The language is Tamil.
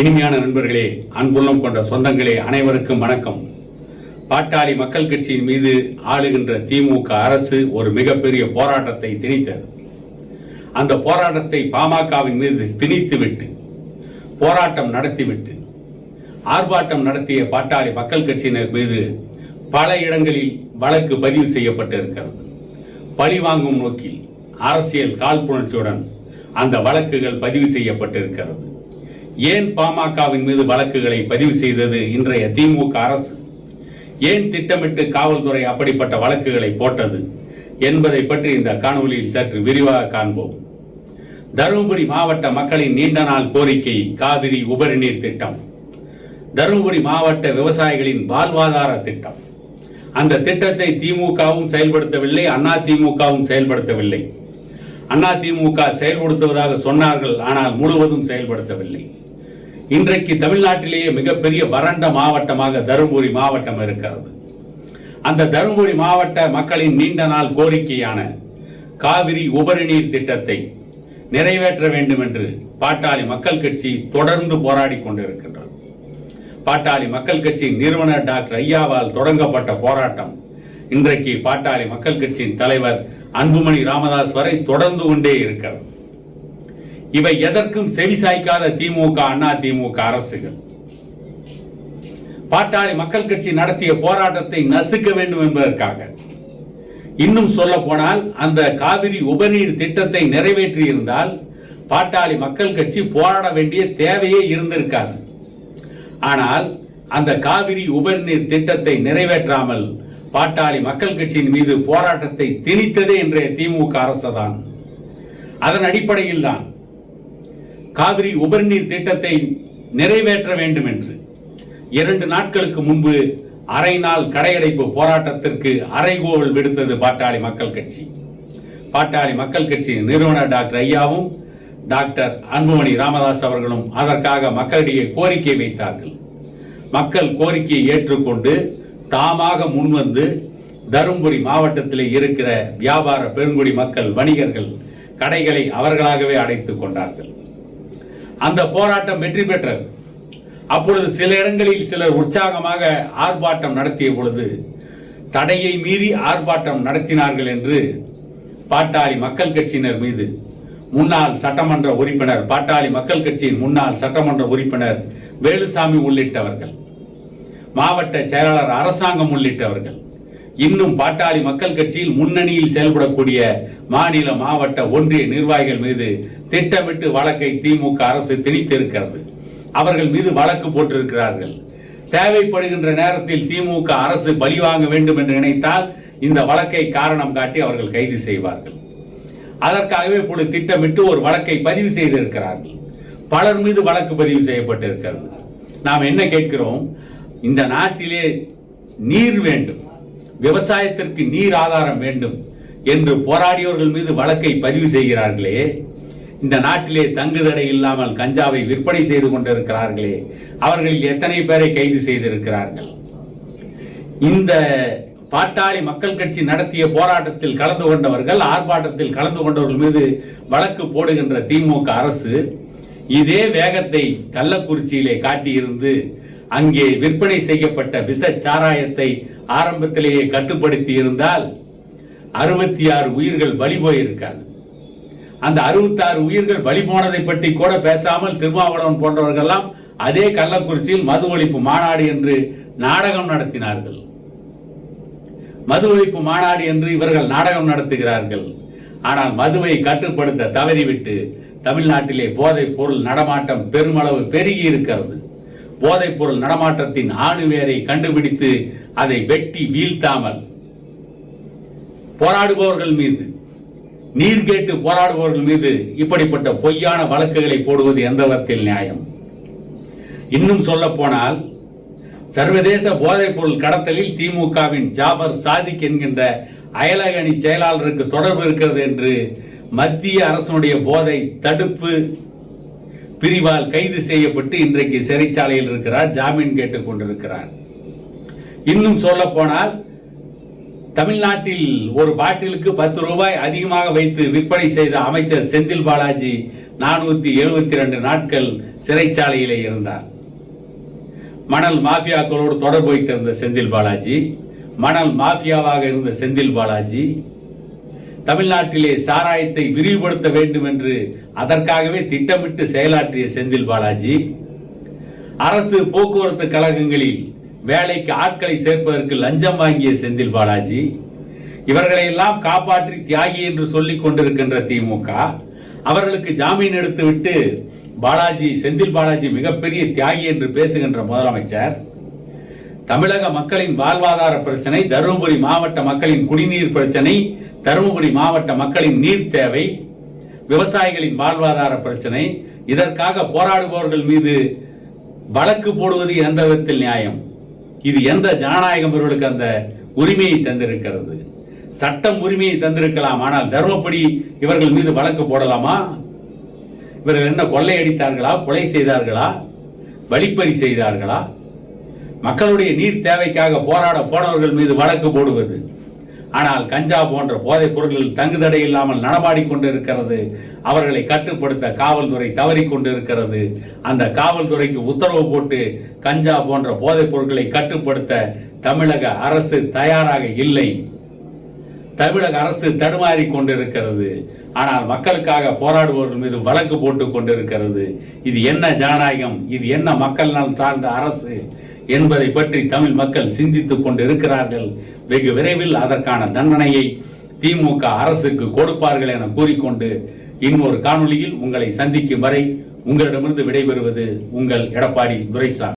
இனிமையான நண்பர்களே அன்புள்ளம் கொண்ட சொந்தங்களே அனைவருக்கும் வணக்கம். பாட்டாளி மக்கள் கட்சியின் மீது ஆளுகின்ற திமுக அரசு ஒரு மிகப்பெரிய போராட்டத்தை திணித்தது. அந்த போராட்டத்தை பாமகவின் மீது திணித்துவிட்டு போராட்டம் நடத்திவிட்டு ஆர்ப்பாட்டம் நடத்திய பாட்டாளி மக்கள் கட்சியினர் மீது பல இடங்களில் வழக்கு பதிவு செய்யப்பட்டிருக்கிறது. பழி வாங்கும் நோக்கில் அரசியல் காழ்ப்புணர்ச்சியுடன் அந்த வழக்குகள் பதிவு செய்யப்பட்டிருக்கிறது. ஏன் பாமகவின் மீது வழக்குகளை பதிவு செய்தது இன்றைய திமுக அரசு? ஏன் திட்டமிட்டு காவல்துறை அப்படிப்பட்ட வழக்குகளை போட்டது என்பதை பற்றி இந்த காணொலியில் சற்று விரிவாக காண்போம். தருமபுரி மாவட்ட மக்களின் நீண்ட நாள் கோரிக்கை காவிரி உபரி நீர் திட்டம். தருமபுரி மாவட்ட விவசாயிகளின் வாழ்வாதார திட்டம். அந்த திட்டத்தை திமுகவும் செயல்படுத்தவில்லை அண்ணா திமுகவும் செயல்படுத்தவில்லை. அண்ணா திமுக செயல்படுத்துவதாக சொன்னார்கள் ஆனால் முழுவதும் செயல்படுத்தவில்லை. இன்றைக்கு தமிழ்நாட்டிலேயே மிகப்பெரிய வறண்ட மாவட்டமாக தருமபுரி மாவட்டம் இருக்கிறது. அந்த தருமபுரி மாவட்ட மக்களின் நீண்ட நாள் கோரிக்கையான காவிரி உபரி நீர் திட்டத்தை நிறைவேற்ற வேண்டும் என்று பாட்டாளி மக்கள் கட்சி தொடர்ந்து போராடி கொண்டிருக்கின்றது. பாட்டாளி மக்கள் கட்சி நிறுவனர் டாக்டர் ஐயாவால் தொடங்கப்பட்ட போராட்டம் இன்றைக்கு பாட்டாளி மக்கள் கட்சியின் தலைவர் அன்புமணி ராமதாஸ் வரை தொடர்ந்து கொண்டே இருக்கிறது. இவை எதற்கும் செவிசாய்க்காத திமுக அண்ணா திமுக அரசுகள். பாட்டாளி மக்கள் கட்சி நடத்திய போராட்டத்தை நசுக்க வேண்டும் என்பதற்காக. இன்னும் சொல்ல போனால் அந்த காவிரி உபநீர் திட்டத்தை நிறைவேற்றி இருந்தால் பாட்டாளி மக்கள் கட்சி போராட வேண்டிய தேவையே இருந்திருக்காது. ஆனால் அந்த காவிரி உபநீர் திட்டத்தை நிறைவேற்றாமல் பாட்டாளி மக்கள் கட்சியின் மீது போராட்டத்தை திணித்ததே இன்றைய திமுக அரசு தான் அதன் அடிப்படையில் தான் காவிரி உபரிநீர் திட்டத்தை நிறைவேற்ற வேண்டும் என்று இரண்டு நாட்களுக்கு முன்பு அரை நாள் கடையடைப்பு போராட்டத்திற்கு அரைகோவல் விடுத்தது பாட்டாளி மக்கள் கட்சி. பாட்டாளி மக்கள் கட்சி நிறுவனர் டாக்டர் ஐயாவும் டாக்டர் அன்புமணி ராமதாஸ் அவர்களும் அதற்காக மக்களிடையே கோரிக்கை வைத்தார்கள். மக்கள் கோரிக்கையை ஏற்றுக்கொண்டு தாமாக முன்வந்து தருமபுரி மாவட்டத்தில் இருக்கிற வியாபார பெருங்குடி மக்கள் வணிகர்கள் கடைகளை அவர்களாகவே அடைத்துக் கொண்டார்கள். அந்த போராட்டம் வெற்றி பெற்றது. அப்பொழுது சில இடங்களில் சிலர் உற்சாகமாக ஆர்ப்பாட்டம் நடத்திய பொழுது தடையை மீறி ஆர்ப்பாட்டம் நடத்தினார்கள் என்று பாட்டாளி மக்கள் கட்சியினர் மீது முன்னாள் சட்டமன்ற உறுப்பினர் பாட்டாளி மக்கள் கட்சியின் முன்னாள் சட்டமன்ற உறுப்பினர் வேலுசாமி உள்ளிட்டவர்கள் மாவட்ட செயலாளர் அரசாங்கம் உள்ளிட்டவர்கள் இன்னும் பாட்டாளி மக்கள் கட்சியில் முன்னணியில் செயல்படக்கூடிய மாநில மாவட்ட ஒன்றிய நிர்வாகிகள் மீது திட்டமிட்டு வழக்கை திமுக அரசு திணித்திருக்கிறது. அவர்கள் மீது வழக்கு போட்டிருக்கிறார்கள். தேவைப்படுகின்ற நேரத்தில் திமுக அரசு பலி வாங்க வேண்டும் என்று நினைத்தால் இந்த வழக்கை காரணம் காட்டி அவர்கள் கைது செய்வார்கள். அதற்காகவே இப்பொழுது திட்டமிட்டு ஒரு வழக்கை பதிவு செய்திருக்கிறார்கள். பலர் மீது வழக்கு பதிவு செய்யப்பட்டிருக்கிறது. நாம் என்ன கேட்கிறோம்? இந்த நாட்டிலே நீர் வேண்டும். விவசாயத்திற்கு நீர் ஆதாரம் வேண்டும் என்று போராடியவர்கள் மீது வழக்கை பதிவு செய்கிறார்களே. இந்த நாட்டிலே தங்குதடை இல்லாமல் கஞ்சாவை விற்பனை செய்து கொண்டிருக்கிறார்களே. அவர்களில் எத்தனை பேரை கைது செய்திருக்கிறார்கள்? இந்த பாட்டாளி மக்கள் கட்சி நடத்திய போராட்டத்தில் கலந்து கொண்டவர்கள் ஆர்ப்பாட்டத்தில் கலந்து கொண்டவர்கள் மீது வழக்கு போடுகின்ற திமுக அரசு இதே வேகத்தை கள்ளக்குறிச்சியிலே காட்டியிருந்து அங்கே விற்பனை செய்யப்பட்ட விஷ சாராயத்தை ஆரம்பத்திலேயே கட்டுப்படுத்தி இருந்தால் அறுபத்தி ஆறு உயிர்கள் பலி போயிருக்காது. அந்த அறுபத்தாறு உயிர்கள் பலி போனதை பற்றி கூட பேசாமல் திருமாவளவன் போன்றவர்கள்லாம் அதே கள்ளக்குறிச்சியில் மது ஒழிப்பு மாநாடு என்று நாடகம் நடத்தினார்கள். மது ஒழிப்பு மாநாடு என்று இவர்கள் நாடகம் நடத்துகிறார்கள். ஆனால் மதுவை கட்டுப்படுத்த தவறிவிட்டு தமிழ்நாட்டிலே போதைப் பொருள் நடமாட்டம் பெருமளவு பெருகி இருக்கிறது. போதைப் பொருள் நடமாட்டத்தின் ஆணுவேரை கண்டுபிடித்து அதை வெட்டி வீழ்த்தாமல். போராடுபவர்கள் மீது நீர் கேட்டு போராடுபவர்கள் மீது இப்படிப்பட்ட பொய்யான வழக்குகளை போடுவது எந்த விதத்தில் நியாயம்? இன்னும் சொல்ல போனால் சர்வதேச போதைப் பொருள் கடத்தலில் திமுகவின் ஜாபர் சாதிக் என்கின்ற அயலக அணி செயலாளருக்கு தொடர்பு இருக்கிறது என்று மத்திய அரசனுடைய போதை தடுப்பு பிரிவால் கைது செய்யப்பட்டு இன்றைக்கு சிறைச்சாலையில் இருக்கிறார் ஜாமீன் கேட்டுக் கொண்டிருக்கிறார். இன்னும் சொல்ல போனால் தமிழ்நாட்டில் ஒரு பாட்டிலுக்கு பத்து ரூபாய் அதிகமாக வைத்து விற்பனை செய்த அமைச்சர் செந்தில் பாலாஜி நானூத்தி எழுபத்தி ரெண்டு நாட்கள் சிறைச்சாலையிலே இருந்தார். மணல் மாஃபியாக்களோடு தொடர்பு வைத்திருந்த செந்தில் பாலாஜி மணல் மாஃபியாவாக இருந்த செந்தில் பாலாஜி தமிழ்நாட்டிலே சாராயத்தை விரிவுபடுத்த வேண்டும் என்று அதற்காகவே திட்டமிட்டு செயலாற்றிய செந்தில் பாலாஜி அரசு போக்குவரத்து கழகங்களில் வேலைக்கு ஆட்களை சேர்ப்பதற்கு லஞ்சம் வாங்கிய செந்தில் பாலாஜி இவர்களை எல்லாம் காப்பாற்றி தியாகி என்று சொல்லிக் கொண்டிருக்கின்ற திமுக அவர்களுக்கு ஜாமீன் எடுத்துவிட்டு பாலாஜி செந்தில் பாலாஜி மிகப்பெரிய தியாகி என்று பேசுகின்ற முதலமைச்சர் தமிழக மக்களின் வாழ்வாதார பிரச்சனை தருமபுரி மாவட்ட மக்களின் குடிநீர் பிரச்சனை தருமபுரி மாவட்ட மக்களின் நீர் தேவை விவசாயிகளின் வாழ்வாதார பிரச்சனை இதற்காக போராடுபவர்கள் மீது வழக்கு போடுவது எந்த விதத்தில் நியாயம்? இது எந்த ஜனநாயகம் இவர்களுக்கு அந்த உரிமையை தந்திருக்கிறது? சட்டம் உரிமையை தந்திருக்கலாம் ஆனால் தர்மப்படி இவர்கள் மீது வழக்கு போடலாமா? இவர்கள் என்ன கொள்ளையடித்தார்களா கொலை செய்தார்களா வழிப்பறி செய்தார்களா? மக்களுடைய நீர் தேவைக்காக போராட போனவர்கள் மீது வழக்கு போடுவது. ஆனால் கஞ்சா போன்ற போதைப் பொருட்கள் தங்குதடை இல்லாமல் நடமாடிக்கொண்டிருக்கிறது அவர்களை கட்டுப்படுத்த காவல்துறை தவறிக் கொண்டிருக்கிறது. அந்த காவல்துறைக்கு உத்தரவு போட்டு கஞ்சா போன்ற போதைப் பொருட்களை கட்டுப்படுத்த தமிழக அரசு தயாராக இல்லை. தமிழக அரசு தடுமாறி கொண்டிருக்கிறது. ஆனால் மக்களுக்காக போராடுபவர்கள் மீது வழக்கு போட்டு கொண்டிருக்கிறது. இது என்ன ஜனநாயகம்? இது என்ன மக்கள் நலன் சார்ந்த அரசு? என்பதை பற்றி தமிழ் மக்கள் சிந்தித்துக் கொண்டிருக்கிறார்கள். வெகு விரைவில் அதற்கான தண்டனையை திமுக அரசுக்கு கொடுப்பார்கள் என கூறிக்கொண்டு இன்னொரு காணொளியில் உங்களை சந்திக்கும் வரை உங்களிடமிருந்து விடைபெறுவது உங்கள் எடப்பாடி துரைசாமி.